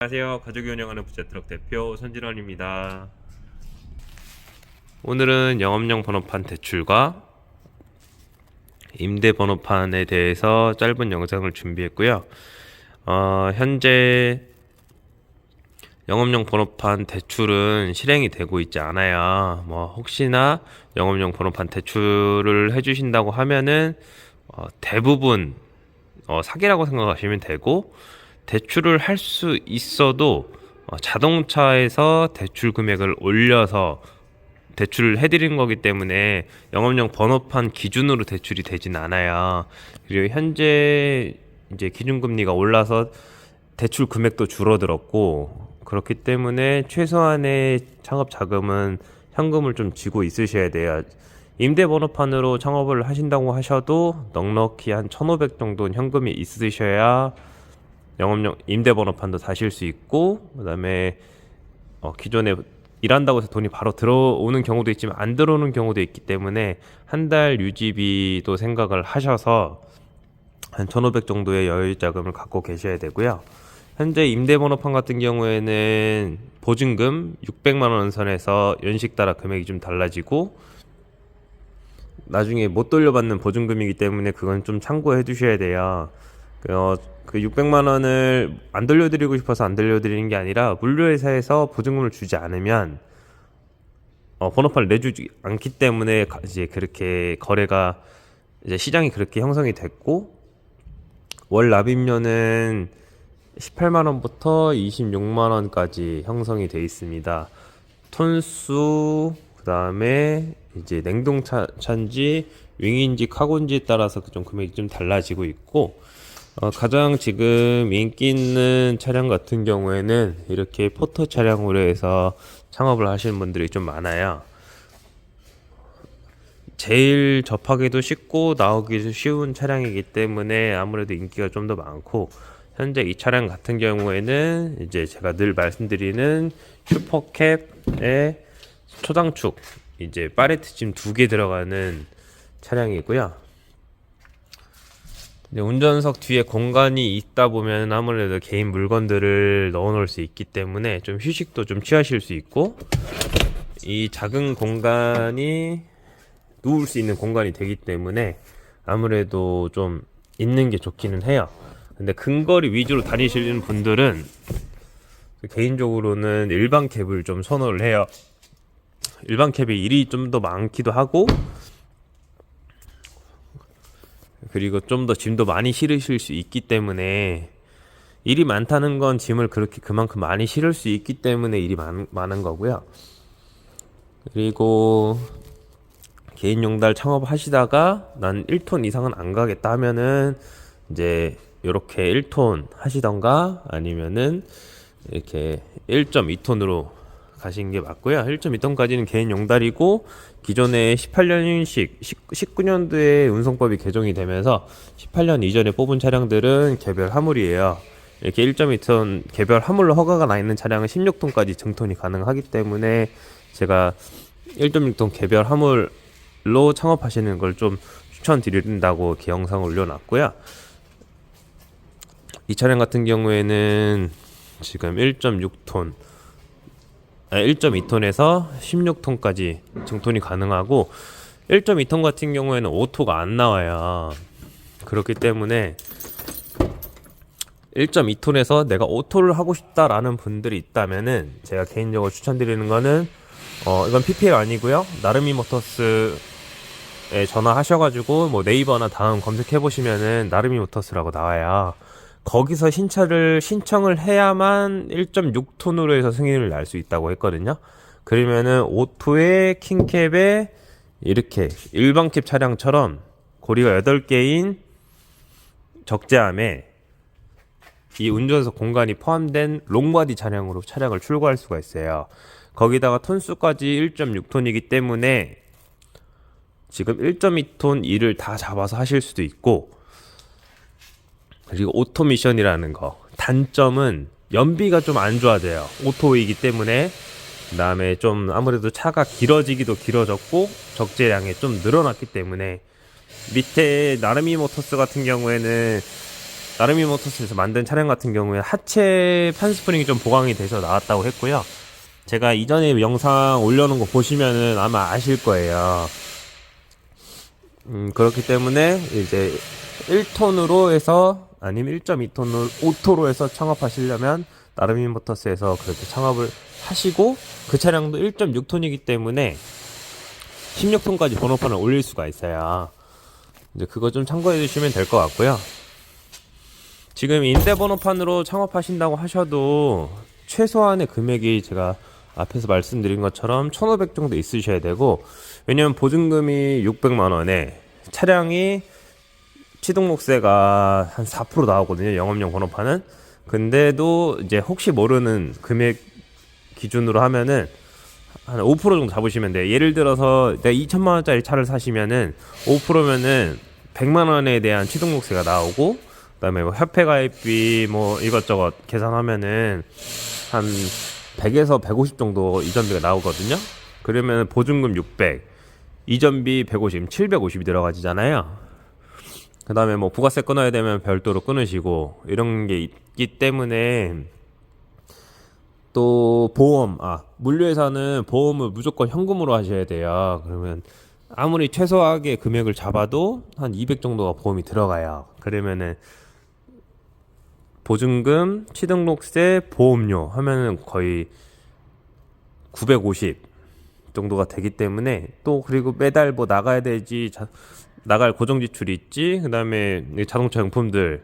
안녕하세요. 가족이 운영하는 부자 트럭 대표 손진원입니다. 오늘은 영업용 번호판 대출과 임대 번호판에 대해서 짧은 영상을 준비했고요. 어, 현재 영업용 번호판 대출은 실행이 되고 있지 않아요. 뭐 혹시나 영업용 번호판 대출을 해주신다고 하면은 어, 대부분 어, 사기라고 생각하시면 되고 대출을 할 수 있어도 어, 자동차에서 대출 금액을 올려서 대출을 해드린 거기 때문에 영업용 번호판 기준으로 대출이 되진 않아요. 그리고 현재 이제 기준금리가 올라서 대출 금액도 줄어들었고 그렇기 때문에 최소한의 창업 자금은 현금을 좀 쥐고 있으셔야 돼요. 임대 번호판으로 창업을 하신다고 하셔도 넉넉히 한 1,500 정도는 현금이 있으셔야 영업용 임대 번호판도 사실 수 있고 그다음에 어, 기존에 일한다고 해서 돈이 바로 들어오는 경우도 있지만 안 들어오는 경우도 있기 때문에 한 달 유지비도 생각을 하셔서 한 1,500 정도의 여유 자금을 갖고 계셔야 되고요. 현재 임대 번호판 같은 경우에는 보증금 600만 원 선에서 연식 따라 금액이 좀 달라지고 나중에 못 돌려받는 보증금이기 때문에 그건 좀 참고해 두셔야 돼요. 그, 어, 그 600만 원을 안 돌려드리고 싶어서 안 돌려드리는 게 아니라 물류회사에서 보증금을 주지 않으면 어, 번호판을 내주지 않기 때문에 가- 이제 그렇게 거래가 이제 시장이 그렇게 형성이 됐고 월 납입료는 18만 원부터 26만 원까지 형성이 돼 있습니다. 톤수 그다음에 이제 냉동 차, 차인지 윙인지 카고인지에 따라서 좀 금액이 좀 달라지고 있고 어, 가장 지금 인기 있는 차량 같은 경우에는 이렇게 포터 차량으로 해서 창업을 하시는 분들이 좀 많아요. 제일 접하기도 쉽고 나오기도 쉬운 차량이기 때문에 아무래도 인기가 좀 더 많고 현재 이 차량 같은 경우에는 이제 제가 늘 말씀드리는 슈퍼캡의 초장축 이제 파레트 짐 두 개 들어가는 차량이고요. 운전석 뒤에 공간이 있다 보면 아무래도 개인 물건들을 넣어 놓을 수 있기 때문에 좀 휴식도 좀 취하실 수 있고 이 작은 공간이 누울 수 있는 공간이 되기 때문에 아무래도 좀 있는 게 좋기는 해요. 근데 근거리 위주로 다니시는 분들은 개인적으로는 일반 캡을 좀 선호를 해요. 일반 캡이 일이 좀 더 많기도 하고 그리고 좀 더 짐도 많이 실으실 수 있기 때문에 일이 많다는 건 짐을 그렇게 그만큼 많이 실을 수 있기 때문에 일이 많, 많은 거고요. 그리고 개인 용달 창업하시다가 난 1톤 이상은 안 가겠다 하면은 이제 이렇게 1톤 하시던가 아니면은 이렇게 1.2톤으로 가시는 게 맞고요. 1.2톤까지는 개인 용달이고 기존에 18년식 19년도에 운송법이 개정이 되면서 18년 이전에 뽑은 차량들은 개별 화물이에요. 이렇게 1.2톤 개별 화물로 허가가 나 있는 차량은 16톤까지 증톤이 가능하기 때문에 제가 1.6톤 개별 화물로 창업하시는 걸 좀 추천드린다고 이렇게 영상을 올려놨고요. 이 차량 같은 경우에는 지금 1.6톤, 1.2톤에서 16톤까지 증톤이 가능하고 1.2톤 같은 경우에는 오토가 안 나와요. 그렇기 때문에 1.2톤에서 내가 오토를 하고 싶다라는 분들이 있다면은 제가 개인적으로 추천드리는 거는 어 이건 PPL 아니고요. 나르미 모터스에 전화하셔가지고 뭐 네이버나 다음 검색해 보시면은 나르미 모터스라고 나와요. 거기서 신차를 신청을 해야만 1.6톤으로 해서 승인을 날 수 있다고 했거든요. 그러면은 오토에 킹캡에 이렇게 일반 캡 차량처럼 고리가 8개인 적재함에 이 운전석 공간이 포함된 롱바디 차량으로 차량을 출고할 수가 있어요. 거기다가 톤수까지 1.6톤이기 때문에 지금 1.2톤 일을 다 잡아서 하실 수도 있고 그리고 오토 미션이라는 거 단점은 연비가 좀 안 좋아져요. 오토이기 때문에 그다음에 좀 아무래도 차가 길어지기도 길어졌고 적재량이 좀 늘어났기 때문에 밑에 나르미 모터스 같은 경우에는 나르미 모터스에서 만든 차량 같은 경우에 하체 판 스프링이 좀 보강이 돼서 나왔다고 했고요. 제가 이전에 영상 올려놓은 거 보시면은 아마 아실 거예요. 음, 그렇기 때문에 이제 1톤으로 해서 아니면 1.2톤으로 5토로 해서 창업하시려면 나르미 모터스에서 그렇게 창업을 하시고 그 차량도 1.6톤이기 때문에 16톤까지 번호판을 올릴 수가 있어요. 이제 그거 좀 참고해 주시면 될 것 같고요. 지금 임대 번호판으로 창업하신다고 하셔도 최소한의 금액이 제가 앞에서 말씀드린 것처럼 1,500 정도 있으셔야 되고 왜냐면 보증금이 600만 원에 차량이 취등록세가 한 4% 나오거든요. 영업용 번호판은. 근데도 이제 혹시 모르는 금액 기준으로 하면은 한 5% 정도 잡으시면 돼요. 예를 들어서 내가 2천만 원짜리 차를 사시면은 5%면은 100만 원에 대한 취등록세가 나오고 그다음에 뭐 협회 가입비 뭐 이것저것 계산하면은 한 100에서 150 정도 이전비가 나오거든요. 그러면 보증금 600, 이전비 150, 750이 들어가지잖아요. 그다음에 뭐 부가세 끊어야 되면 별도로 끊으시고 이런 게 있기 때문에 또 보험 아 물류회사는 보험을 무조건 현금으로 하셔야 돼요. 그러면 아무리 최소하게 금액을 잡아도 한 200 정도가 보험이 들어가요. 그러면은 보증금, 취등록세, 보험료 하면은 거의 950 정도가 되기 때문에 또 그리고 매달 뭐 나가야 되지 자, 나갈 고정 지출이 있지 그다음에 이 자동차 용품들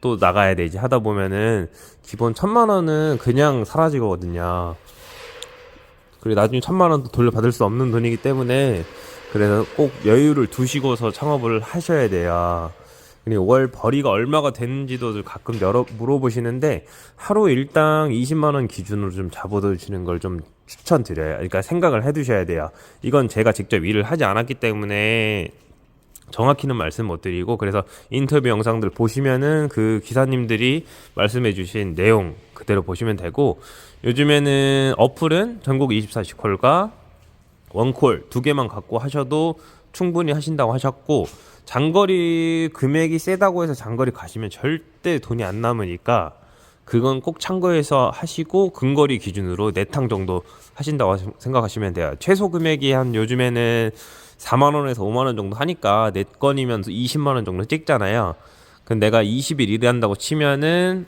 또 나가야 되지 하다 보면은 기본 천만 원은 그냥 사라지거든요. 그리고 나중에 천만 원도 돌려받을 수 없는 돈이기 때문에 그래서 꼭 여유를 두시고서 창업을 하셔야 돼요. 그리고 월 벌이가 얼마가 되는지도 가끔 여러 물어보시는데 하루 일당 20만 원 기준으로 좀 잡아두시는 걸 좀 추천드려요. 그러니까 생각을 해두셔야 돼요. 이건 제가 직접 일을 하지 않았기 때문에 정확히는 말씀 못 드리고 그래서 인터뷰 영상들 보시면은 그 기사님들이 말씀해 주신 내용 그대로 보시면 되고 요즘에는 어플은 전국 24시 콜과 원콜 두 개만 갖고 하셔도 충분히 하신다고 하셨고 장거리 금액이 세다고 해서 장거리 가시면 절대 돈이 안 남으니까 그건 꼭 참고해서 하시고 근거리 기준으로 네탕 정도 하신다고 하시- 생각하시면 돼요. 최소 금액이 한 요즘에는 4만 원에서 5만 원 정도 하니까 네 건이면 20만 원 정도 찍잖아요. 근데 내가 20일 일한다고 치면은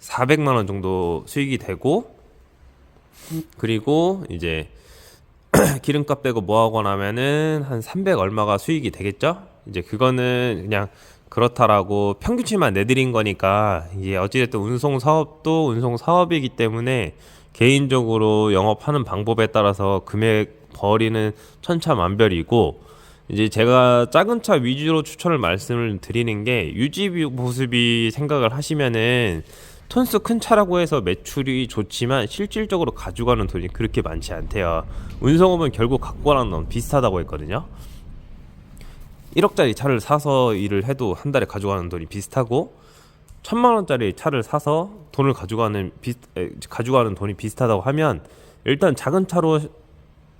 400만 원 정도 수익이 되고 그리고 이제 기름값 빼고 뭐 하고 나면은 한 300 얼마가 수익이 되겠죠? 이제 그거는 그냥 그렇다라고 평균치만 내드린 거니까 이제 어찌됐든 운송 사업도 운송 사업이기 때문에 개인적으로 영업하는 방법에 따라서 금액 벌이는 천차만별이고 이제 제가 작은 차 위주로 추천을 말씀을 드리는 게 유지 보수비 생각을 하시면은 톤수 큰 차라고 해서 매출이 좋지만 실질적으로 가져가는 돈이 그렇게 많지 않대요. 운송업은 결국 갖고 가는 돈 비슷하다고 했거든요. 1억짜리 차를 사서 일을 해도 한 달에 가져가는 돈이 비슷하고 천만 원짜리 차를 사서 돈을 가져가는 비, 에, 가져가는 돈이 비슷하다고 하면 일단 작은 차로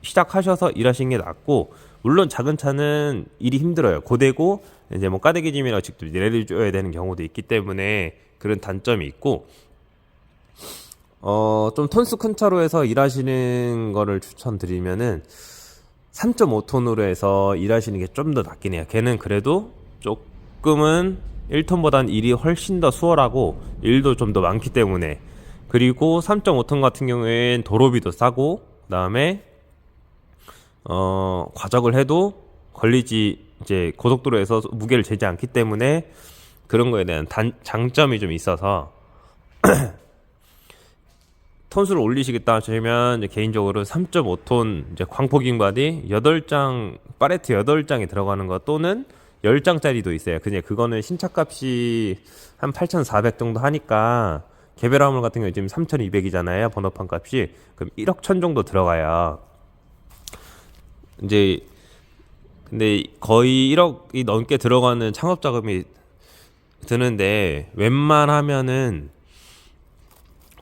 시작하셔서 일하시는 게 낫고 물론 작은 차는 일이 힘들어요. 고되고 이제 뭐 까대기 짐이라 직접 내려줘야 되는 경우도 있기 때문에 그런 단점이 있고 어 좀 톤수 큰 차로 해서 일하시는 거를 추천드리면은 3.5톤으로 해서 일하시는 게 좀 더 낫긴 해요. 걔는 그래도 조금은 1톤보단 일이 훨씬 더 수월하고 일도 좀 더 많기 때문에 그리고 3.5톤 같은 경우엔 도로비도 싸고 그다음에 어 과적을 해도 걸리지 이제 고속도로에서 무게를 재지 않기 때문에 그런 거에 대한 단, 장점이 좀 있어서 톤수를 올리시겠다 하시면 이제 개인적으로 3.5톤 이제 광폭잉 바디 8장 파레트 8장이 들어가는 거 또는 10장짜리도 있어요. 근데 그거는 신차값이 한 8,400 정도 하니까 개별 화물 같은 경우 지금 3,200이잖아요. 번호판 값이 그럼 1억 천 정도 들어가요. 이제 근데 거의 1억이 넘게 들어가는 창업 자금이 드는데 웬만하면은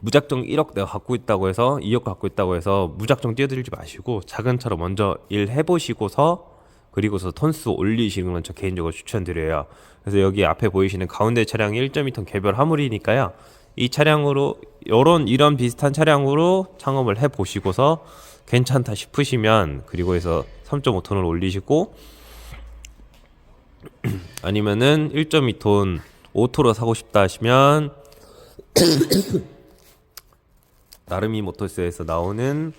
무작정 1억 내가 갖고 있다고 해서 2억 갖고 있다고 해서 무작정 뛰어들지 마시고 작은 차로 먼저 일 해보시고서 그리고서 톤수 올리시는 건 저 개인적으로 추천드려요. 그래서 여기 앞에 보이시는 가운데 차량이 1.2톤 개별 화물이니까요. 이 차량으로 이런 이런 비슷한 차량으로 창업을 해 보시고서 괜찮다 싶으시면 그리고 해서 3.5톤을 올리시고 아니면은 1.2톤 오토로 사고 싶다 하시면 나르미 모터스에서 나오는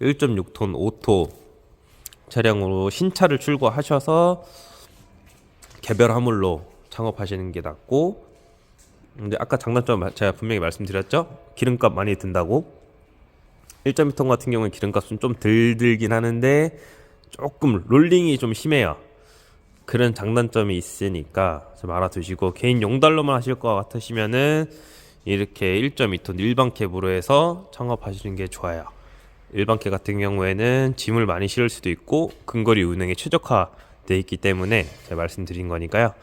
1.6톤 오토 차량으로 신차를 출고하셔서 개별 화물로 창업하시는 게 낫고 근데 아까 장단점 제가 분명히 말씀드렸죠? 기름값 많이 든다고 1.2톤 같은 경우는 기름값은 좀 덜 들긴 하는데 조금 롤링이 좀 심해요 그런 장단점이 있으니까 좀 알아두시고 개인 용달로만 하실 것 같으시면은 이렇게 1.2톤 일반 캡으로 해서 창업하시는 게 좋아요. 일반 캡 같은 경우에는 짐을 많이 실을 수도 있고 근거리 운행에 최적화돼 있기 때문에 제가 말씀드린 거니까요.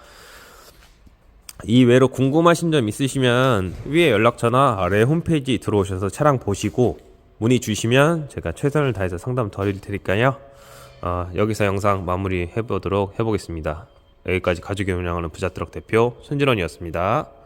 이외로 궁금하신 점 있으시면 위에 연락처나 아래 홈페이지 들어오셔서 차량 보시고 문의 주시면 제가 최선을 다해서 상담 드릴 테니까요. 어, 여기서 영상 마무리 해보도록 해보겠습니다. 여기까지 가족이 운영하는 부자트럭 대표 손진원이었습니다.